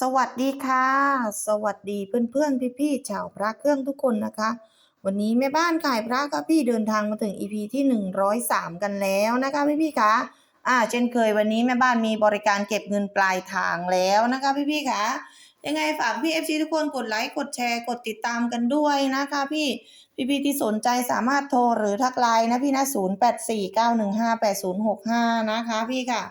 สวัสดีค่ะ สวัสดีเพื่อนๆพี่ๆชาวพระเครื่องทุกคนนะคะ วันนี้แม่บ้านขายพระกับพี่เดินทางมาถึง EP ที่ 103 กันแล้วนะคะพี่ๆคะอ่าเช่นเคยวันนี้แม่บ้านมีบริการเก็บเงินปลายทางแล้วนะคะพี่ๆคะยังไงฝากพี่ FC ทุกคนกดไลค์กดแชร์กดติดตามกันด้วยนะคะพี่พี่ๆที่สนใจสามารถโทรหรือทักไลน์นะพี่นะ0849158065นะคะพี่ค่ะ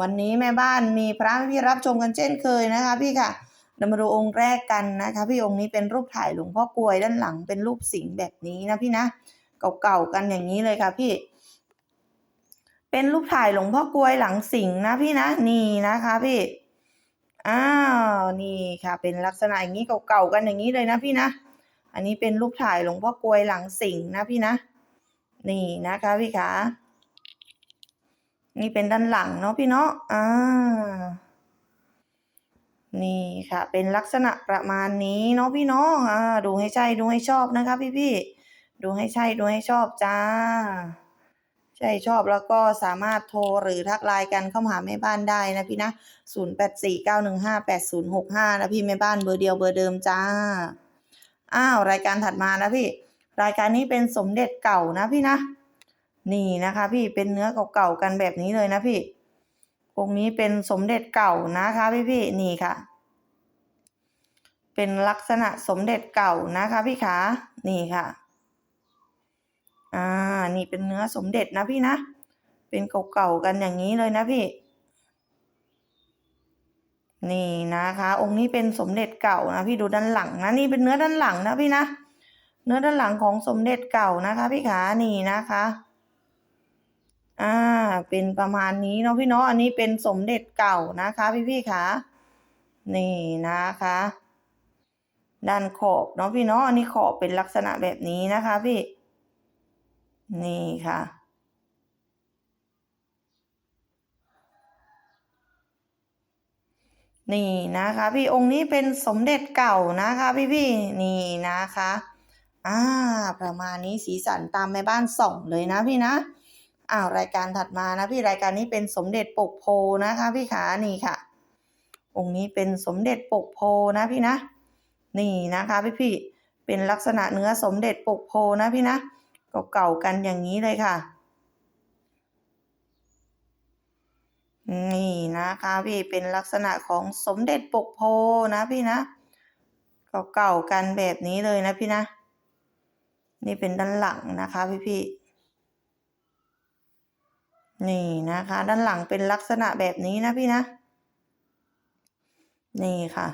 วันนี้แม่บ้านมีพระพี่รับชมกันเช่นเคยนะคะพี่ค่ะเรามาดูองค์แรกกันนะคะพี่องค์นี้เป็นรูปถ่ายหลวงพ่อกลวยด้านหลังเป็นรูปสิงห์แบบนี้นะพี่นะเก่าๆกันอย่างนี้เลยค่ะพี่ เป็นรูปถ่ายหลวงพ่อกลวยหลังสิงห์นะพี่นะนี่นะคะพี่อ้าวนี่ค่ะ เป็นลักษณะอย่างนี้เก่าๆกันอย่างนี้เลยนะพี่นะ อันนี้เป็นรูปถ่ายหลวงพ่อกลวยหลังสิงห์นะพี่นะ นี่นะคะพี่ขา นี่เป็นด้านหลังเนาะพี่เนาะอ่านี่ค่ะ เป็นลักษณะประมาณนี้เนาะพี่เนาะอ่าดูให้ใช่ดูให้ชอบนะคะ พี่พี่ๆดูให้ใช่ดูให้ชอบจ้า ใช่ชอบแล้วก็สามารถโทรหรือทักไลน์กันเข้ามาหาแม่บ้านได้นะพี่นะ0849158065นะพี่แม่บ้านเบอร์เดียวเบอร์เดิมจ้า อ้าว รายการถัดมานะพี่ รายการนี้เป็นสมเด็จเก่านะพี่นะ นี่นะคะ พี่เป็นเนื้อเก่าๆกันแบบนี้เลยนะพี่องค์นี้เป็นสมเด็จเก่านะคะพี่พี่ๆนี่ค่ะ เป็นลักษณะสมเด็จเก่านะคะพี่ขานี่ค่ะอ่านี่เป็นเนื้อสมเด็จนะพี่นะเป็นเก่าๆกันอย่างนี้เลยนะพี่ นี่นะคะ องค์นี้เป็นสมเด็จเก่านะพี่ดูด้านหลังนะนี่เป็นเนื้อด้านหลังนะพี่นะเนื้อด้านหลังของสมเด็จเก่านะคะ พี่ขานี่นะคะ อ่า เป็นประมาณนี้เนาะพี่เนาะอันนี้เป็นสมเด็จเก่านะคะ พี่พี่คะนี่นะคะ ด้านขอบเนาะพี่เนาะอันนี้ขอบเป็นลักษณะแบบนี้นะคะพี่ นี่ค่ะนี่นะคะ พี่องค์นี้เป็นสมเด็จเก่านะคะ พี่พี่นี่นะคะ อ่า ประมาณนี้สีสันตามแม่บ้านส่องเลยนะพี่นะ อ้าวรายการถัดมานะพี่รายการนี้เป็นสมเด็จปกโพนะคะ พี่ขานี่ค่ะ องค์นี้เป็นสมเด็จปกโพนะพี่นะ นี่นะคะพี่พี่เป็นลักษณะเนื้อสมเด็จปกโพนะพี่นะเก่าๆกันอย่างนี้เลยค่ะ นี่นะคะพี่เป็นลักษณะของสมเด็จปกโพนะพี่นะเก่าๆกันแบบนี้เลยนะพี่นะ นี่เป็นด้านหลังนะคะพี่พี่ นี่นะคะ ด้านหลังเป็นลักษณะแบบนี้นะพี่นะ นี่ค่ะ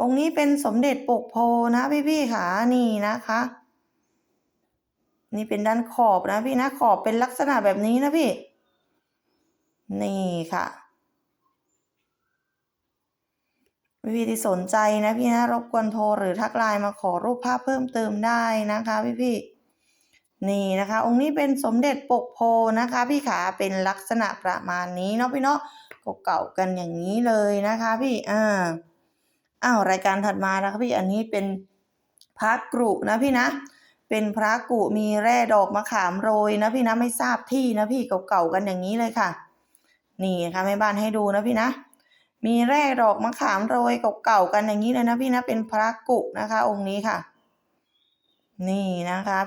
องค์นี้เป็นสมเด็จปกโพนะพี่พี่ค่ะนี่นะคะ นี่เป็นด้านขอบนะพี่นะขอบเป็นลักษณะแบบนี้นะพี่ นี่ค่ะพี่ๆที่สนใจนะพี่นะรบกวนโทรหรือทักไลน์มาขอรูปภาพเพิ่มเติมได้นะคะพี่พี่ นี่นะคะ องค์นี้เป็นสมเด็จปกโพนะคะ พี่ขาเป็นลักษณะประมาณนี้เนาะพี่เนาะเก่าๆกันอย่างนี้เลยนะคะ พี่อ่าอ้าวรายการถัดมานะคะพี่อันนี้เป็นพระกรุนะพี่นะ เป็นพระกุมีแร่ดอกมะขามโรยนะพี่นะไม่ทราบที่นะพี่เก่าๆกันอย่างนี้เลยค่ะ นี่ค่ะแม่บ้านให้ดูนะพี่นะ มีแร่ดอกมะขามโรยเก่าๆกันอย่างนี้เลยนะพี่นะเป็นพระกุนะคะ องค์นี้ค่ะ นี่นะคะ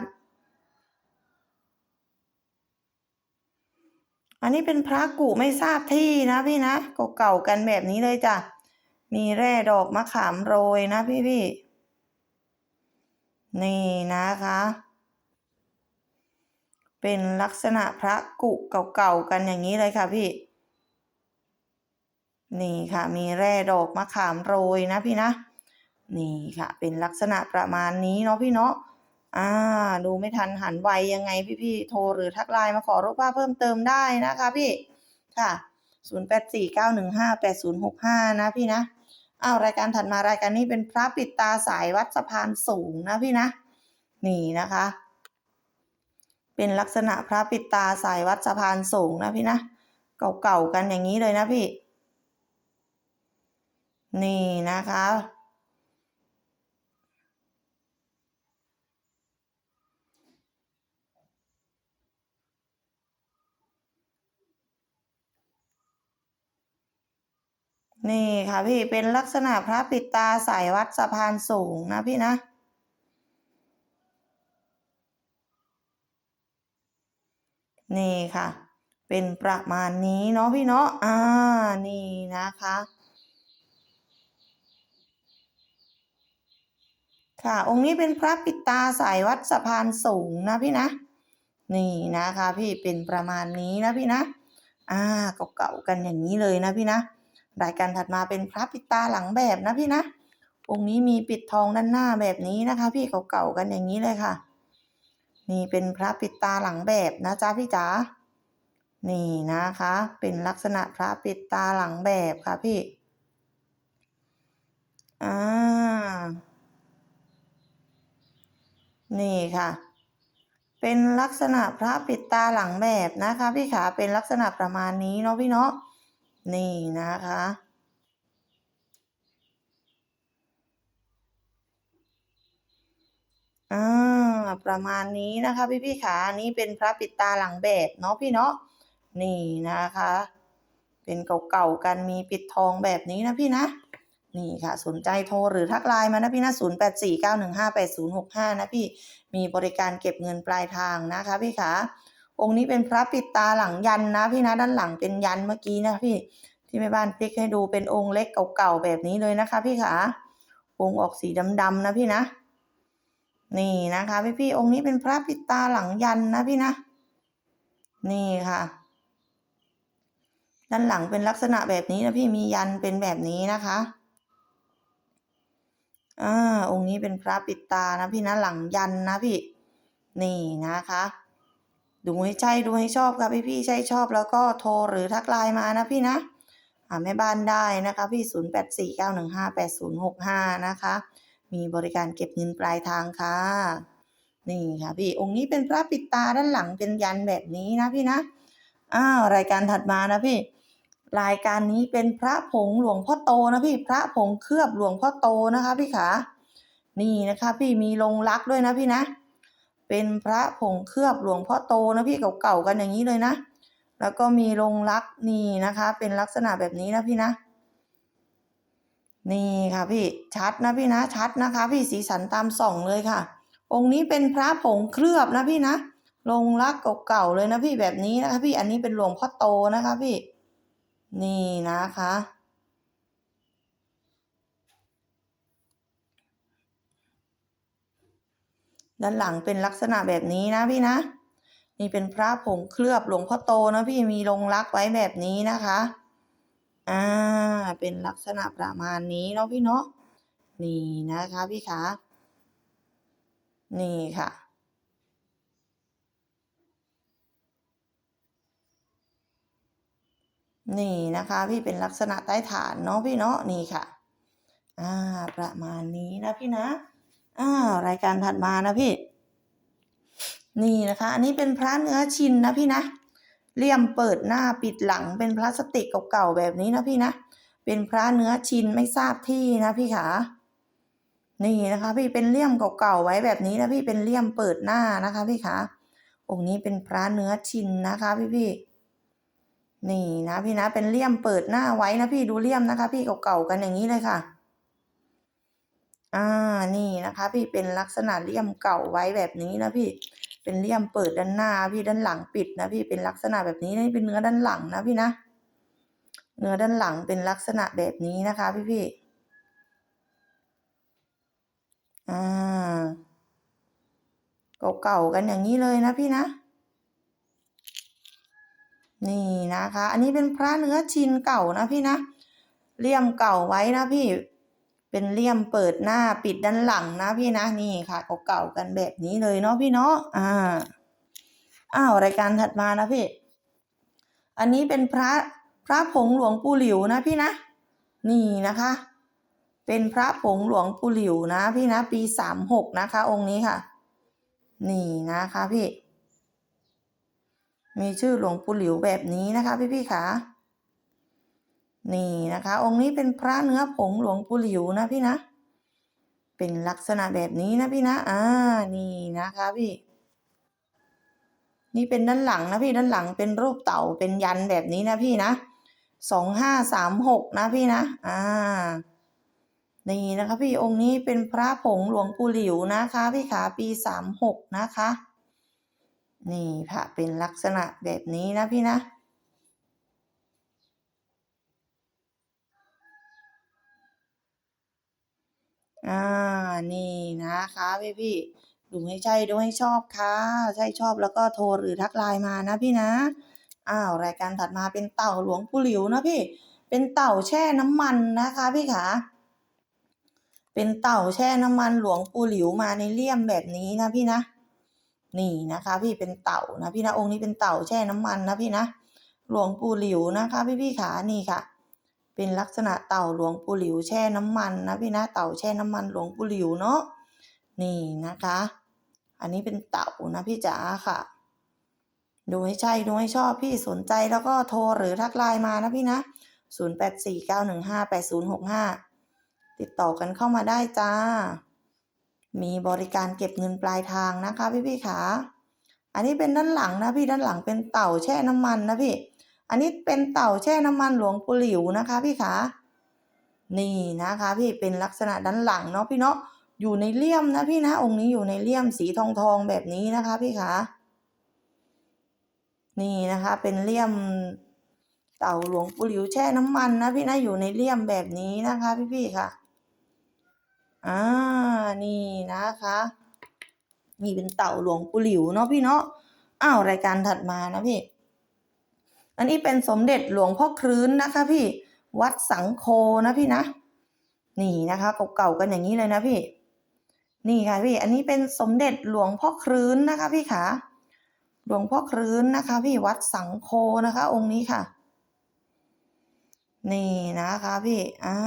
อันนี้เป็นพระกุไม่ทราบที่นะพี่นะเก่ากันแบบนี้เลยจ้ะ มีแร่ดอกมะขามโรยนะพี่พี่นี่นะคะ เป็นลักษณะพระกุเก่าๆกันอย่างนี้เลยค่ะพี่ นี่ค่ะ มีแร่ดอกมะขามโรยนะพี่นะ นี่ค่ะ เป็นลักษณะประมาณนี้เนาะพี่เนาะ อ่าดูไม่ทันหันไวยังไงพี่ๆโทรหรือทักไลน์มาขอรูปภาพเพิ่มเติมได้นะคะพี่ค่ะ 0849158065 นะพี่นะอ้าวรายการถัดมารายการนี้เป็นพระปิดตาสายวัดสะพานสูงนะพี่นะ นี่นะคะ เป็นลักษณะพระปิดตาสายวัดสะพานสูงนะพี่นะ เก่าๆกันอย่างนี้เลยนะพี่ นี่นะคะ นี่ค่ะพี่เป็นลักษณะพระปิดตาสายวัดสะพานสูงนะพี่นะนี่ค่ะ เป็นประมาณนี้เนาะพี่เนาะอ่านี่นะคะ ค่ะองค์นี้เป็นพระปิดตาสายวัดสะพานสูงนะพี่นะ นี่นะคะ พี่เป็นประมาณนี้นะพี่นะอ่าเก่าๆกันอย่างนี้เลยนะพี่นะ รายการถัดมาเป็นพระปิดตาหลังแบบนะพี่นะ องค์นี้มีปิดทองด้านหน้าแบบนี้นะคะ พี่เก่าๆกันอย่างนี้เลยค่ะ นี่เป็นพระปิดตาหลังแบบนะจ๊ะพี่จ๋า นี่นะคะ เป็นลักษณะพระปิดตาหลังแบบค่ะพี่ อ่า นี่ค่ะ เป็นลักษณะพระปิดตาหลังแบบนะคะ พี่ขาเป็นลักษณะประมาณนี้เนาะพี่เนาะ นี่นะคะ อ่า ประมาณนี้นะคะพี่พี่ขาอันนี้เป็นพระปิดตาหลังแบบเนาะพี่เนาะ นี่นะคะ เป็นเก่าๆกันมีปิดทองแบบนี้นะพี่นะ นี่ค่ะ สนใจโทรหรือทักไลน์มานะพี่นะ0 8 4 9 1 5 8 0 6 5นะพี่ มีบริการเก็บเงินปลายทางนะคะพี่ขา องค์นี้เป็นพระปิดตาหลังยันนะ พี่นะด้านหลังเป็นยันเมื่อกี้นะพี่ที่แม่บ้านพลิกให้ดูเป็นองค์เล็กเก่าๆแบบนี้เลยนะคะ พี่ขาองค์ออกสีดำๆนะพี่นะ นี่นะคะพี่ๆองค์นี้เป็นพระปิดตาหลังยันนะพี่นะ นี่ค่ะ ด้านหลังเป็นลักษณะแบบนี้นะพี่มียันเป็นแบบนี้นะคะอ่าองค์นี้เป็นพระปิดตานะพี่นะหลังยันนะพี่ นี่นะคะ ดูให้ใช่ดูให้ชอบครับพี่พี่ๆใช่ชอบแล้วก็โทรหรือทักไลน์มานะพี่นะหาแม่บ้านได้นะคะพี่ 0 8 4 9 1 5 8 0 6 5 นะคะ มีบริการเก็บเงินปลายทางค่ะ นี่ค่ะพี่องค์นี้เป็นพระปิดตาด้านหลังเป็นยันแบบนี้นะพี่นะอ้าวรายการถัดมานะพี่ รายการนี้เป็นพระผงหลวงพ่อโตนะพี่พระผงเคลือบหลวงพ่อโตนะคะพี่ขานี่นะคะ พี่มีลงรักด้วยนะพี่นะ เป็นพระผงเคลือบหลวงพ่อโตนะพี่เก่าๆกันอย่างนี้เลยนะ แล้วก็มีลงรักนี่นะคะ เป็นลักษณะแบบนี้นะพี่นะ นี่ค่ะพี่ชัดนะพี่นะชัดนะคะ พี่สีสันตามส่องเลยค่ะ องค์นี้เป็นพระผงเคลือบนะพี่นะลงรักเก่าๆเลยนะพี่แบบนี้นะคะ พี่อันนี้เป็นหลวงพ่อโตนะคะพี่ นี่นะคะ ด้านหลังเป็นลักษณะแบบนี้นะพี่นะนี่เป็นพระผงเคลือบหลวงพ่อโตนะพี่มีลงรักไว้แบบนี้นะคะอ่าเป็นลักษณะประมาณนี้เนาะพี่เนาะนี่นะคะพี่คะนี่ค่ะนี่นะคะพี่เป็นลักษณะใต้ฐานเนาะพี่เนาะนี่ค่ะ อ่า ประมาณนี้นะพี่นะ อ่ารายการถัดมานะพี่ นี่นะคะ อันนี้เป็นพระเนื้อชินนะพี่นะเลี่ยมเปิดหน้าปิดหลังเป็นพลาสติกเก่าๆแบบนี้นะพี่นะเป็นพระเนื้อชินไม่ทราบที่นะพี่ขานี่นะคะ พี่เป็นเลี่ยมเก่าๆไว้แบบนี้นะพี่เป็นเลี่ยมเปิดหน้านะคะ พี่ขาองค์นี้เป็นพระเนื้อชินนะคะ พี่พี่ๆนี่นะพี่นะเป็นเลี่ยมเปิดหน้าไว้นะพี่ดูเลี่ยมนะคะ พี่เก่าๆกันอย่างนี้เลยค่ะ อ่านี่นะคะ พี่เป็นลักษณะเลี่ยมเก่าไว้แบบนี้นะพี่เป็นเลี่ยมเปิดด้านหน้า พี่ด้านหลังปิดนะพี่เป็นลักษณะแบบนี้นี่เป็นเนื้อด้านหลังนะพี่นะ เนื้อด้านหลังเป็นลักษณะแบบนี้นะคะ พี่พี่อ่าเก่าๆกันอย่างนี้เลยนะพี่นะนี่นะคะ อันนี้เป็นพระเนื้อชินเก่านะพี่นะเลี่ยมเก่าไว้นะพี่ เป็นเลี่ยมเปิดหน้าปิดด้านหลังนะพี่นะนี่ค่ะเก่าๆกันแบบนี้เลยเนาะพี่เนาะอ่าอ้าวรายการถัดมานะพี่อันนี้เป็นพระพระผงหลวงปู่หลิวนะพี่นะ นี่นะคะ เป็นพระผงหลวงปู่หลิวนะพี่นะ ปีสามหกนะคะ องค์นี้ค่ะ นี่นะคะพี่ มีชื่อหลวงปู่หลิวแบบนี้นะคะ พี่พี่ขา นี่นะคะ องค์นี้เป็นพระเนื้อผงหลวงปู่หลิวนะพี่นะ เป็นลักษณะแบบนี้นะพี่นะ อ่า นี่นะคะพี่ นี่เป็นด้านหลังนะพี่ด้านหลังเป็นรูปเต่าเป็นยันแบบนี้นะพี่นะสองห้าสามหกนะพี่นะ อ่า นี่นะคะพี่องค์นี้เป็นพระผงหลวงปู่หลิวนะคะ พี่ขาปีสามหกนะคะ นี่พระเป็นลักษณะแบบนี้นะพี่นะ อ่า นี่นะคะพี่พี่ๆดูให้ใช่ดูให้ชอบค่ะ ใช่ชอบแล้วก็โทรหรือทักไลน์มานะพี่นะ อ้าวรายการถัดมาเป็นเต่าหลวงปู่หลิวนะพี่ เป็นเต่าแช่น้ำมันนะคะพี่ขาเป็นเต่าแช่น้ำมันหลวงปู่หลิวมาในเลี่ยมแบบนี้นะพี่นะ นี่นะคะ พี่เป็นเต่านะพี่นะองค์นี้เป็นเต่าแช่น้ำมันนะพี่นะ หลวงปู่หลิวนะคะ พี่พี่ขานี่ค่ะ เป็นลักษณะเต่าหลวงปู่หลิวแช่น้ำมันนะพี่นะเต่าแช่น้ำมันหลวงปู่หลิวเนาะนี่นะคะ อันนี้เป็นเต่านะพี่จ๋าค่ะ ดูให้ใช่ดูให้ชอบพี่สนใจแล้วก็โทรหรือทักไลน์มานะพี่นะ 0849158065 ติดต่อกันเข้ามาได้จ้า มีบริการเก็บเงินปลายทางนะคะพี่พี่ขาอันนี้เป็นด้านหลังนะพี่ด้านหลังเป็นเต่าแช่น้ำมันนะพี่ อันนี้เป็นเต่าแช่น้ำมันหลวงปู่หลิวนะคะพี่ขานี่นะคะ พี่เป็นลักษณะด้านหลังเนาะพี่เนาะอยู่ในเลี่ยมนะพี่นะ องค์นี้อยู่ในเลี่ยมสีทองทองแบบนี้นะคะ พี่ขานี่นะคะ เป็นเลี่ยมเต่าหลวงปู่หลิวแช่น้ำมันนะพี่นะอยู่ในเลี่ยมแบบนี้นะคะ พี่พี่ๆค่ะอ่านี่นะคะนี่เป็นเต่าหลวงปู่หลิวเนาะพี่เนาะอ้าวรายการถัดมานะพี่ อันนี้เป็นสมเด็จหลวงพ่อครื้นนะคะ พี่วัดสังโคนะพี่นะ นี่นะคะเก่าๆกันอย่างนี้เลยนะพี่ นี่ค่ะพี่ อันนี้เป็นสมเด็จหลวงพ่อครื้นนะคะพี่ขาหลวงพ่อครื้นนะคะ พี่วัดสังโคนะคะ องค์นี้ค่ะ นี่นะคะพี่อ่า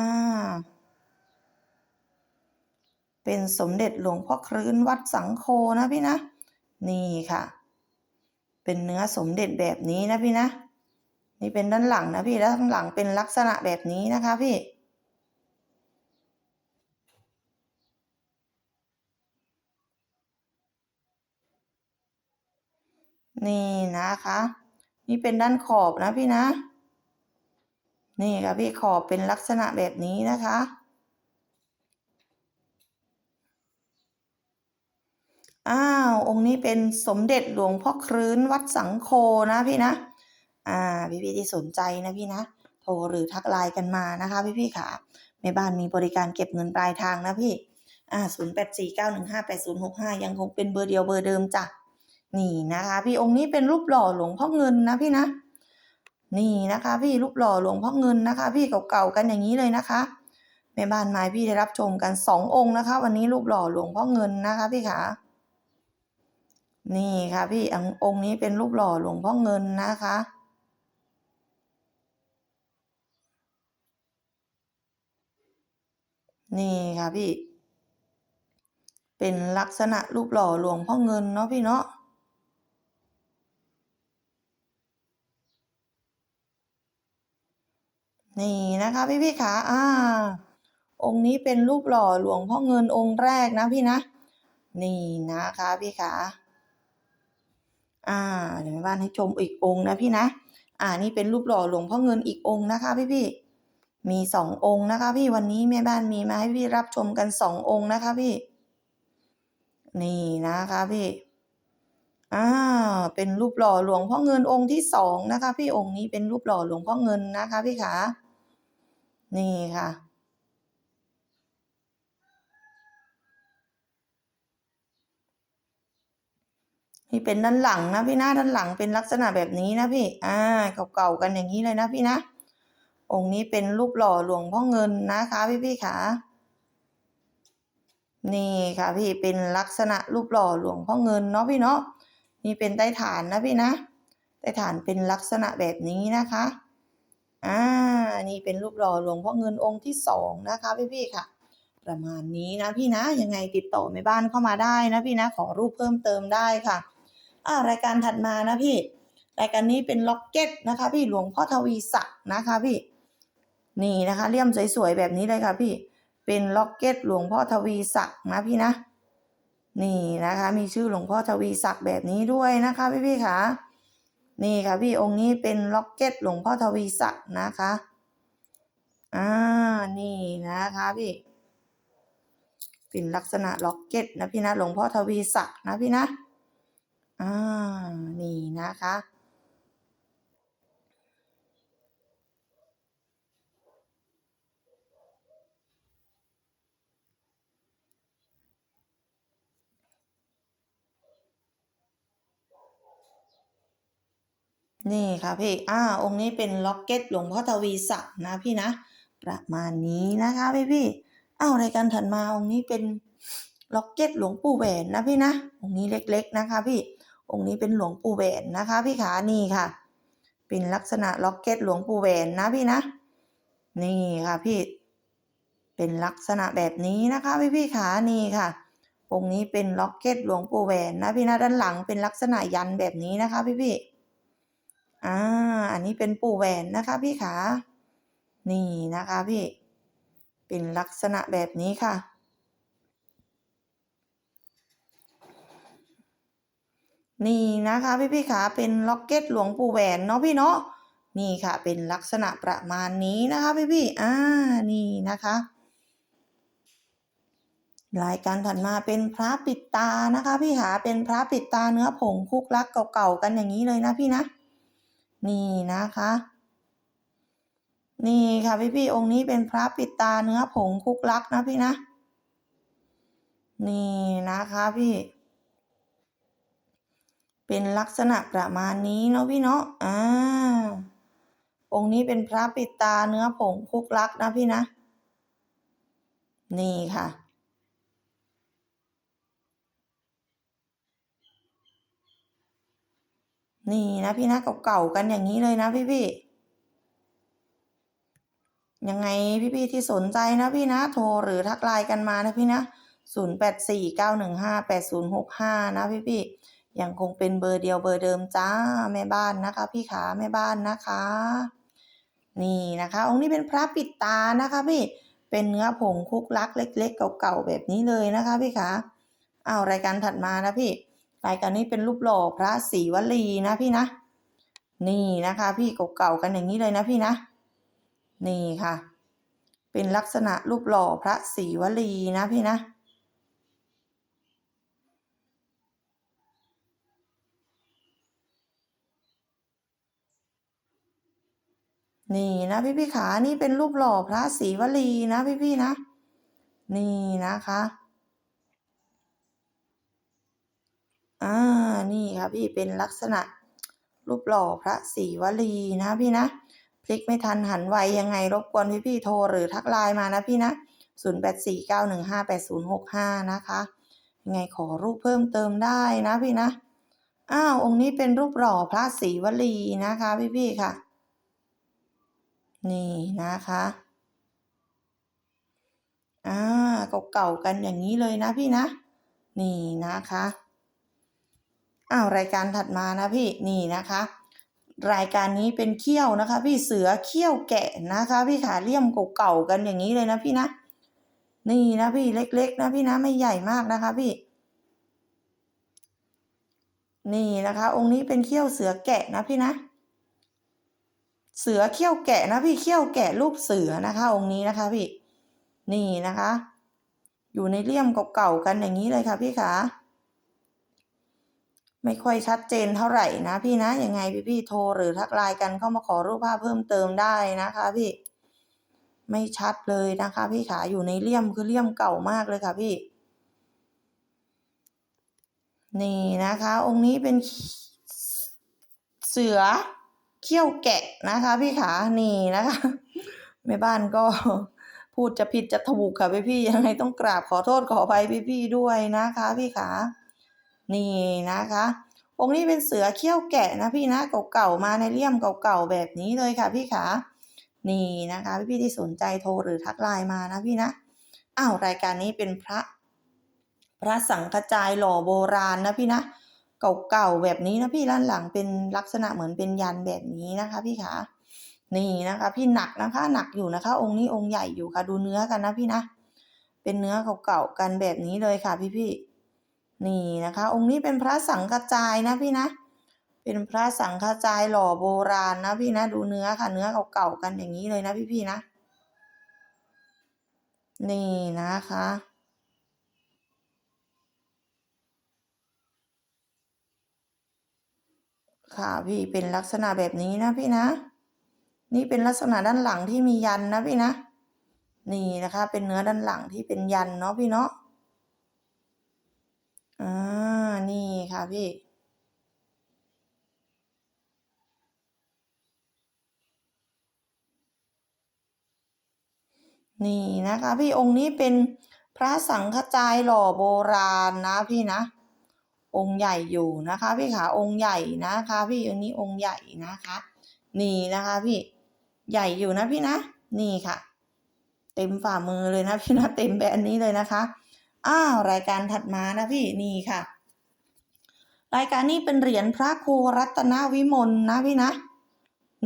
เป็นสมเด็จหลวงพ่อครื้นวัดสังโคนะพี่นะ นี่ค่ะ เป็นเนื้อสมเด็จแบบนี้นะพี่นะ นี่เป็นด้านหลังนะพี่แล้วข้างหลังเป็นลักษณะแบบนี้นะคะพี่นี่นะคะ นี่เป็นด้านขอบนะพี่นะ นี่ค่ะพี่ขอบเป็นลักษณะแบบนี้นะคะ อ้าว องค์นี้เป็นสมเด็จหลวงพ่อครื้นวัดสังโคนะพี่นะ อ่าพี่พี่ๆที่สนใจนะพี่นะโทรหรือทักไลน์กันมานะคะพี่พี่ๆค่ะแม่บ้านมีบริการเก็บเงินปลายทางนะพี่อ่าศูนย์แปดสี่เก้าหนึ่งห้าแปดศูนย์หกห้ายังคงเป็นเบอร์เดียวเบอร์เดิมจ้ะนี่นะคะ พี่องค์นี้เป็นรูปหล่อหลวงพ่อเงินนะพี่นะ นี่นะคะ พี่รูปหล่อหลวงพ่อเงินนะคะ พี่เก่าๆกันอย่างนี้เลยนะคะแม่บ้านไม้พี่ได้รับชมกันสององค์นะคะ วันนี้รูปหล่อหลวงพ่อเงินนะคะพี่ขานี่ค่ะพี่องค์นี้เป็นรูปหล่อหลวงพ่อเงินนะคะ นี่ค่ะพี่ เป็นลักษณะรูปหล่อหลวงพ่อเงินเนาะพี่เนาะนี่นะคะพี่พี่ขาอ่า องค์นี้เป็นรูปหล่อหลวงพ่อเงินองค์แรกนะพี่นะ นี่นะคะพี่ขาอ่าเดี๋ยวแม่บ้านให้ชมอีกองค์นะพี่นะ อ่านี่เป็นรูปหล่อหลวงพ่อเงินอีกองค์นะคะพี่พี่ มีสององค์นะคะพี่วันนี้แม่บ้านมีมาให้พี่รับชมกันสององค์นะคะพี่ นี่นะคะพี่อ่าเป็นรูปหล่อหลวงพ่อเงินองค์ที่สองนะคะ พี่องค์นี้เป็นรูปหล่อหลวงพ่อเงินนะคะพี่ขานี่ค่ะนี่เป็นด้านหลังนะพี่นะด้านหลังเป็นลักษณะแบบนี้นะพี่ อ่าเก่าๆกันอย่างนี้เลยนะพี่นะ องค์นี้เป็นรูปหล่อหลวงพ่อเงินนะคะพี่พี่ขานี่ค่ะพี่เป็นลักษณะรูปหล่อหลวงพ่อเงินเนาะพี่เนาะนี่เป็นใต้ฐานนะพี่นะใต้ฐานเป็นลักษณะแบบนี้นะคะอ่านี่เป็นรูปหล่อหลวงพ่อเงินองค์ที่สองนะคะพี่พี่ค่ะ ประมาณนี้นะพี่นะยังไงติดต่อแม่บ้านเข้ามาได้นะพี่นะขอรูปเพิ่มเติมได้ค่ะอ่ารายการถัดมานะพี่รายการนี้เป็นล็อกเก็ตนะคะ พี่หลวงพ่อทวีศักดิ์นะคะพี่ นี่นะคะเลี่ยมสวยๆแบบนี้เลยค่ะพี่เป็นล็อกเก็ตหลวงพ่อทวีศักดิ์นะพี่นะ นี่นะคะ มีชื่อหลวงพ่อทวีศักดิ์แบบนี้ด้วยนะคะพี่ๆค่ะนี่ค่ะพี่องค์นี้เป็นล็อกเก็ตหลวงพ่อทวีศักดิ์นะคะอ่านี่นะคะพี่เป็นลักษณะล็อกเก็ตนะพี่นะหลวงพ่อทวีศักดิ์นะพี่นะอ่านี่นะคะ นี่ค่ะพี่อ่าองค์นี้เป็นล็อกเก็ตหลวงพ่อทวีศักดิ์นะพี่นะ ประมาณนี้นะคะพี่พี่อ้าวรายการถัดมาองค์นี้เป็นล็อกเก็ตหลวงปู่แหวนนะพี่นะ องค์นี้เล็กๆนะคะพี่ องค์นี้เป็นหลวงปู่แหวนนะคะพี่ขานี่ค่ะ เป็นลักษณะล็อกเก็ตหลวงปู่แหวนนะพี่นะ นี่ค่ะพี่ เป็นลักษณะแบบนี้นะคะพี่พี่ขานี่ค่ะ องค์นี้เป็นล็อกเก็ตหลวงปู่แหวนนะพี่นะด้านหลังเป็นลักษณะยันแบบนี้นะคะพี่พี่ อ่า อันนี้เป็นปู่แหวนนะคะพี่ขา นี่นะคะพี่ เป็นลักษณะแบบนี้ค่ะ นี่นะคะพี่พี่ขาเป็นล็อกเก็ตหลวงปู่แหวนเนาะพี่เนาะ นี่ค่ะ เป็นลักษณะประมาณนี้นะคะพี่พี่อ่า นี่นะคะ รายการถัดมาเป็นพระปิดตานะคะ พี่ขาเป็นพระปิดตาเนื้อผงคุกลักเก่าๆกันอย่างนี้เลยนะพี่นะ นี่นะคะ นี่ค่ะพี่พี่องค์นี้เป็นพระปิดตาเนื้อผงคุกลักนะพี่นะ นี่นะคะพี่ เป็นลักษณะประมาณนี้เนาะพี่เนาะอ่าองค์นี้เป็นพระปิดตาเนื้อผงคุกลักนะพี่นะ นี่ค่ะ นี่นะพี่นะเก่าๆกันอย่างนี้เลยนะพี่พี่ยังไงพี่ๆที่สนใจนะพี่นะโทรหรือทักไลน์กันมานะพี่นะ0 8 4 9 1 5 8 0 6 5นะพี่ๆยังคงเป็นเบอร์เดียวเบอร์เดิมจ้าแม่บ้านนะคะ พี่ขาแม่บ้านนะคะ นี่นะคะ องค์นี้เป็นพระปิดตานะคะพี่เป็นเนื้อผงคุกลักเล็ก ๆ เก่าๆแบบนี้เลยนะคะ พี่ขาอ้ารายการถัดมานะพี่ รายการนี้เป็นรูปหล่อพระศรีวลีนะพี่นะ นี่นะคะ พี่เก่าๆกันอย่างนี้เลยนะพี่นะ นี่ค่ะ เป็นลักษณะรูปหล่อพระศรีวลีนะพี่นะนี่นะพี่พี่ขา นี่เป็นรูปหล่อพระศรีวลีนะพี่พี่นะ นี่นะคะ อ่า นี่ค่ะพี่เป็นลักษณะรูปหล่อพระศรีวลีนะพี่นะ พลิกไม่ทันหันไวยังไงรบกวนพี่พี่โทรหรือทักไลน์มานะพี่นะ 0 8 4 9 1 5 8 0 6 5 นะคะ ยังไงขอรูปเพิ่มเติมได้นะพี่นะ อ้าวองค์นี้เป็นรูปหล่อพระศรีวลีนะคะ พี่พี่ค่ะ นี่นะคะอ่าเก่าๆกันอย่างนี้เลยนะพี่นะ นี่นะคะ อ้าวรายการถัดมานะพี่นี่นะคะ รายการนี้เป็นเขี้ยวนะคะ พี่เสือเขี้ยวแกะนะคะ พี่ขาเลี่ยมเก่าๆกันอย่างนี้เลยนะพี่นะนี่นะพี่เล็ก ๆ นะพี่นะไม่ใหญ่มากนะคะพี่ นี่นะคะ องค์นี้เป็นเขี้ยวเสือแกะนะพี่นะ เสือเขี้ยวแกะนะพี่เขี้ยวแกะรูปเสือนะคะ องค์นี้นะคะพี่ นี่นะคะ อยู่ในเลี่ยมเก่าๆกันอย่างนี้เลยค่ะพี่ขา ไม่ค่อยชัดเจนเท่าไหร่นะพี่นะยังไงพี่พี่โทรหรือทักไลน์กันเข้ามาขอรูปภาพเพิ่มเติมได้นะคะ พี่ ไม่ชัดเลยนะคะ พี่ขาอยู่ในเลี่ยมคือเลี่ยมเก่ามากเลยค่ะพี่ นี่นะคะ องค์นี้เป็นเสือเขี้ยวแกะนะคะ พี่ขานี่นะคะแม่บ้านก็พูดจะผิดจะถูกค่ะพี่พี่ยังไงต้องกราบขอโทษขออภัยพี่พี่ด้วยนะคะ พี่ขา นี่นะคะองค์นี้เป็นเสือเขี้ยวแกะนะพี่นะเก่าๆมาในเลี่ยมเก่าๆแบบนี้เลยค่ะพี่ขานี่นะคะพี่ๆที่สนใจโทรหรือทักไลน์มานะพี่นะอ้าวรายการนี้เป็นพระ พระสังฆจายหล่อโบราณนะพี่นะเก่าๆแบบนี้นะพี่ด้านหลังเป็นลักษณะเหมือนเป็นยันแบบนี้นะคะพี่ขานี่นะคะ พี่หนักนะคะหนักอยู่นะคะ องค์นี้องค์ใหญ่อยู่ค่ะดูเนื้อกันนะพี่นะเป็นเนื้อเก่าๆกันแบบนี้เลยค่ะพี่ๆ นี่นะคะ องค์นี้เป็นพระสังกระจายนะพี่นะ เป็นพระสังฆจายหล่อโบราณนะพี่นะ ดูเนื้อค่ะ เนื้อเก่าๆกันอย่างนี้เลยนะพี่ๆนะ นี่นะคะค่ะพี่เป็นลักษณะแบบนี้นะพี่นะ นี่เป็นลักษณะด้านหลังที่มียันนะพี่นะ นี่นะคะ เป็นเนื้อด้านหลังที่เป็นยันเนาะพี่เนาะ อ่า นี่ค่ะพี่ นี่นะคะพี่องค์นี้เป็นพระสังฆจายหล่อโบราณนะพี่นะ องค์ใหญ่อยู่นะคะพี่ขาองค์ใหญ่นะคะ พี่องค์นี้องค์ใหญ่นะคะ นี่นะคะพี่ใหญ่อยู่นะพี่นะ นี่ค่ะ เต็มฝ่ามือเลยนะพี่นะเต็มแบบนี้เลยนะคะ อ้าวรายการถัดมานะพี่นี่ค่ะ รายการนี้เป็นเหรียญพระครูรัตนวิมลนะพี่นะ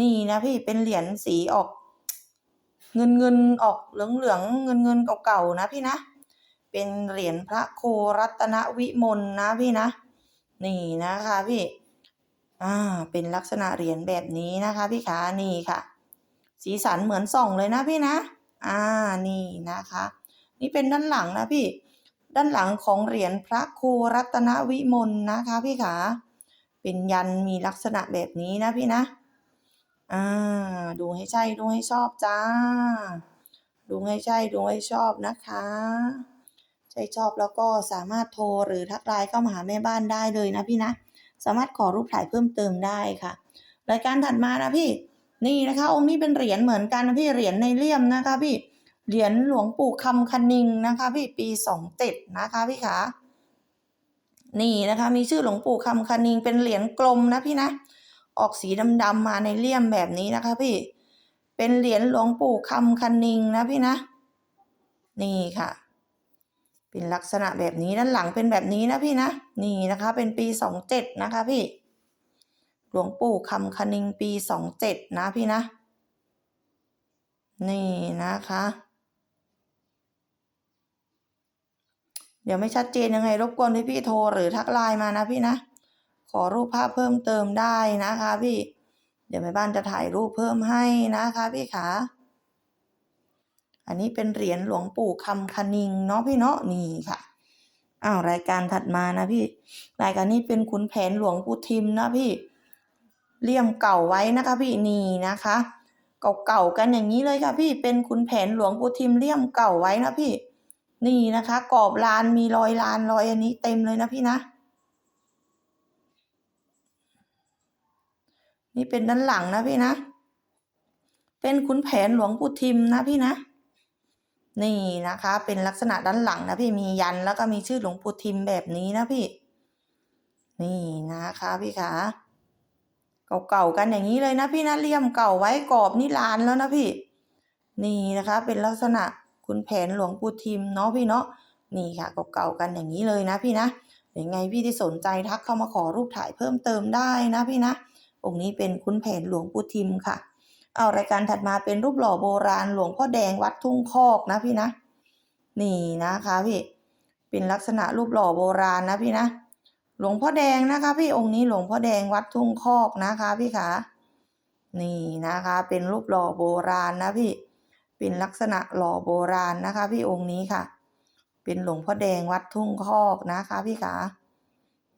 นี่นะพี่เป็นเหรียญสีออก เงินเงินออกเหลืองเหลืองเงินเงินเก่าๆนะพี่นะ เป็นเหรียญพระครูรัตนวิมลนะพี่นะ นี่นะคะพี่อ่าเป็นลักษณะเหรียญแบบนี้นะคะพี่ขานี่ค่ะ สีสันเหมือนส่องเลยนะพี่นะ อ่านี่นะคะ นี่เป็นด้านหลังนะพี่ ด้านหลังของเหรียญพระครูรัตนวิมลนะคะพี่ขาเป็นยันมีลักษณะแบบนี้นะพี่นะอ่าดูให้ใช่ดูให้ชอบจ้า ดูให้ใช่ดูให้ชอบนะคะใช่ชอบแล้วก็สามารถโทรหรือทักไลน์เข้ามาหาแม่บ้านได้เลยนะพี่นะ สามารถขอรูปถ่ายเพิ่มเติมได้ค่ะ รายการถัดมานะพี่ นี่นะคะ องค์นี้เป็นเหรียญเหมือนกันนะพี่เหรียญในเลี่ยมนะคะพี่ เหรียญหลวงปู่คำคณิงนะคะ พี่ปีสองเจ็ดนะคะพี่ขานี่นะคะ มีชื่อหลวงปู่คำคณิงเป็นเหรียญกลมนะพี่นะ ออกสีดำๆมาในเลี่ยมแบบนี้นะคะพี่เป็นเหรียญหลวงปู่คำคณิงนะพี่นะ นี่ค่ะ เป็นลักษณะแบบนี้ด้านหลังเป็นแบบนี้นะพี่นะ นี่นะคะ เป็นปีสองเจ็ดนะคะพี่ หลวงปู่คำคณิงปีสองเจ็ดนะพี่นะ นี่นะคะ ดี๋ยวไม่ชัดเจนยังไง รบกวนพี่พี่โทรหรือทักไลน์มานะพี่นะ ขอรูปภาพเพิ่มเติมได้นะคะพี่ เดี๋ยวแม่บ้านจะถ่ายรูปเพิ่มให้นะคะพี่ขา อันนี้เป็นเหรียญหลวงปู่คำคณิงเนาะพี่เนาะนี่ค่ะอ้าวรายการถัดมานะพี่ รายการนี้เป็นขุนแผนหลวงปู่ทิมนะพี่ เลี่ยมเก่าไว้นะคะพี่นี่นะคะ เก่าๆกันอย่างนี้เลยค่ะพี่เป็นขุนแผนหลวงปู่ทิมเลี่ยมเก่าไว้นะพี่ นี่นะคะ กรอบลานมีรอยลานรอยอันนี้เต็มเลยนะพี่นะ นี่เป็นด้านหลังนะพี่นะ เป็นขุนแผนหลวงปู่ทิมนะพี่นะ นี่นะคะ เป็นลักษณะด้านหลังนะพี่มียันแล้วก็มีชื่อหลวงปู่ทิมแบบนี้นะพี่ นี่นะคะพี่ขาเก่าๆกันอย่างนี้เลยนะพี่นะเลี่ยมเก่าไว้กรอบนี่ลานแล้วนะพี่ นี่นะคะ เป็นลักษณะ คุณแผนหลวงปู่ทิมเนาะพี่เนาะนี่ค่ะเก่าๆกันอย่างนี้เลยนะพี่นะยังไงพี่ที่สนใจทักเข้ามาขอรูปถ่ายเพิ่มเติมได้นะพี่นะองค์นี้เป็นคุณแผนหลวงปู่ทิมค่ะ เอารายการถัดมาเป็นรูปหล่อโบราณหลวงพ่อแดงวัดทุ่งคอกนะพี่นะ นี่นะคะพี่เป็นลักษณะรูปหล่อโบราณนะพี่นะ หลวงพ่อแดงนะคะพี่องค์นี้หลวงพ่อแดงวัดทุ่งคอกนะคะพี่ขานี่นะคะ เป็นรูปหล่อโบราณนะพี่ เป็นลักษณะหล่อโบราณนะคะ พี่องค์นี้ค่ะ เป็นหลวงพ่อแดงวัดทุ่งคอกนะคะ พี่ขา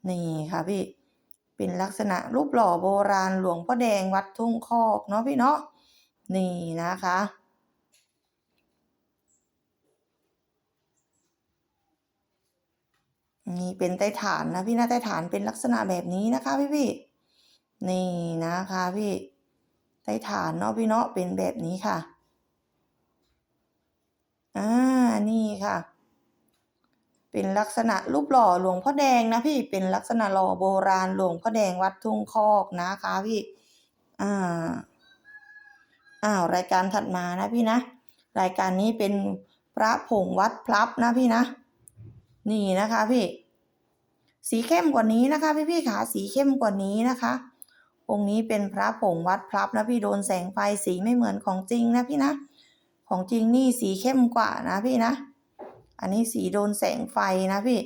นี่ค่ะพี่เป็นลักษณะรูปหล่อโบราณหลวงพ่อแดงวัดทุ่งคอกเนาะพี่เนาะนี่นะคะนี่เป็นใต้ฐานนะพี่นะใต้ฐานเป็นลักษณะแบบนี้นะคะพี่พี่นี่นะคะพี่ใต้ฐานเนาะพี่เนาะเป็นแบบนี้ค่ะอ่านี่ ค่ะ เป็นลักษณะรูปหล่อหลวงพ่อแดงนะพี่เป็นลักษณะหล่อโบราณหลวงพ่อแดงวัดทุ่งคอกนะคะพี่อ่าอ้าวรายการถัดมานะพี่นะ รายการนี้เป็นพระผงวัดพลับนะพี่นะ นี่นะคะพี่ สีเข้มกว่านี้นะคะ พี่พี่ขาสีเข้มกว่านี้นะคะองค์นี้เป็นพระผงวัดพลับนะพี่โดนแสงไฟสีไม่เหมือนของจริงนะพี่นะ ของจริงนี่สีเข้มกว่านะพี่นะ อันนี้สีโดนแสงไฟนะพี่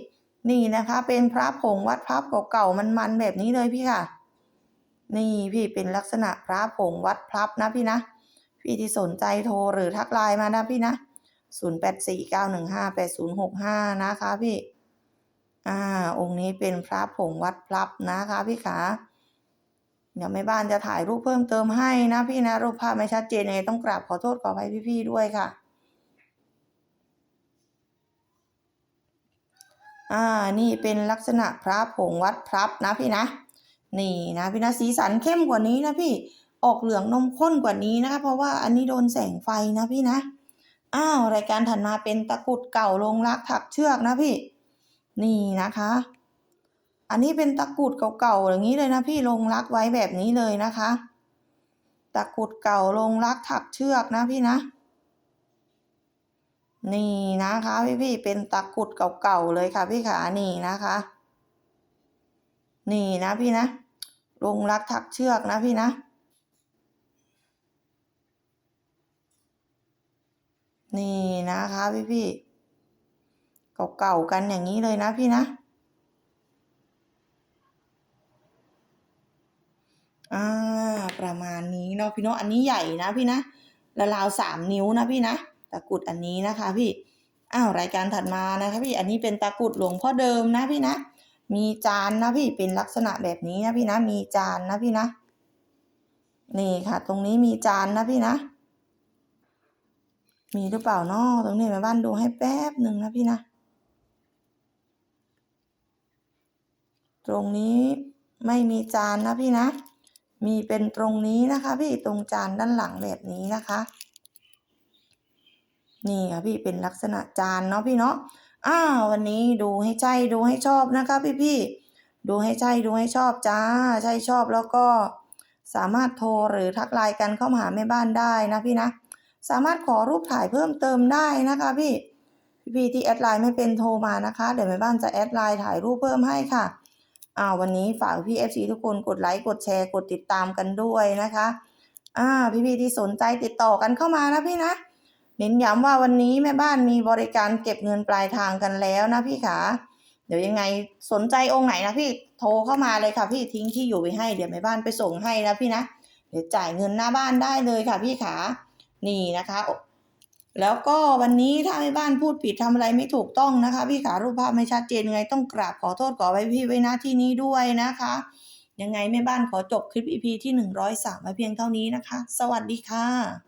นี่นะคะเป็นพระผงวัดพลับเก่าๆมันๆแบบนี้เลยพี่ค่ะ นี่พี่เป็นลักษณะพระผงวัดพลับนะพี่นะ พี่ที่สนใจโทรหรือทักไลน์มานะพี่นะ0849158065 นะคะพี่ อ่า องค์นี้เป็นพระผงวัดพลับนะคะพี่ขาเดี๋ยวแม่บ้านจะถ่ายรูปเพิ่มเติมให้นะพี่นะ รูปภาพไม่ชัดเจนยังไงต้องกราบขอโทษขออภัยพี่ๆด้วยค่ะ อ่า นี่เป็นลักษณะพระผงวัดพลับนะพี่นะ นี่นะพี่นะสีสันเข้มกว่านี้นะพี่ ออกเหลืองนมข้นกว่านี้นะคะเพราะว่าอันนี้โดนแสงไฟนะพี่นะ อ้าวรายการถัดมาเป็นตะกุดเก่าลงรักถักเชือกนะพี่ นี่นะคะ อันนี้เป็นตะกุดเก่าๆอย่างนี้เลยนะพี่ลงรักไว้แบบนี้เลยนะคะ ตะกุดเก่าลงรักถักเชือกนะพี่นะ นี่นะคะพี่พี่ๆเป็นตะกรุดเก่าๆเลยค่ะพี่ขานี่นะคะ นี่นะพี่นะลงรักถักเชือกนะพี่นะ นี่นะคะพี่พี่ๆเก่าๆกันอย่างนี้เลยนะพี่นะอ่าประมาณนี้เนาะพี่เนาะอันนี้ใหญ่นะพี่นะละราวสามนิ้วนะพี่นะ กรุดอันนี้นะคะพี่อ้าวรายการถัดมานะคะพี่อันนี้เป็นตะกรุดหลวงพ่อเดิมนะพี่นะ มีจานนะพี่เป็นลักษณะแบบนี้นะพี่นะ มีจานนะพี่นะ นี่ค่ะ ตรงนี้มีจานนะพี่นะ มีหรือเปล่าเนาะตรงนี้แม่บ้านดูให้แป๊บหนึ่งนะพี่นะ ตรงนี้ไม่มีจานนะพี่นะ มีเป็นตรงนี้นะคะ พี่ตรงจานด้านหลังแบบนี้นะคะ นี่ค่ะพี่เป็นลักษณะจานเนาะพี่เนาะอ้าววันนี้ดูให้ใจดูให้ชอบนะคะพี่พี่ดูให้ใจดูให้ชอบจ้าใช่ชอบแล้วก็สามารถโทรหรือทักไลน์กันเข้ามาหาแม่บ้านได้นะพี่นะสามารถขอรูปถ่ายเพิ่มเติมได้นะคะพี่พี่ๆที่แอดไลน์ไม่เป็นโทรมานะคะ เดี๋ยวแม่บ้านจะแอดไลน์ถ่ายรูปเพิ่มให้ค่ะอ่าววันนี้ฝากพี่ FC ทุกคนกดไลค์กดแชร์กดติดตามกันด้วยนะคะอ่าพี่ๆที่สนใจติดต่อกันเข้ามานะพี่นะ เน้นย้ำว่าวันนี้แม่บ้านมีบริการเก็บเงินปลายทางกันแล้วนะพี่ขาเดี๋ยวยังไงสนใจองค์ไหนนะพี่โทรเข้ามาเลยค่ะพี่ทิ้งที่อยู่ไว้ให้เดี๋ยวแม่บ้านไปส่งให้นะพี่นะเดี๋ยวจ่ายเงินหน้าบ้านได้เลยค่ะพี่ขานี่นะคะ แล้วก็วันนี้ถ้าแม่บ้านพูดผิดทำอะไรไม่ถูกต้องนะคะ พี่ขารูปภาพไม่ชัดเจนยังไงต้องกราบขอโทษขอไว้พี่ไว้น้าที่นี้ด้วยนะคะ ยังไงแม่บ้านขอจบคลิป EP ที่ 103ไว้เพียงเท่านี้นะคะ สวัสดีค่ะ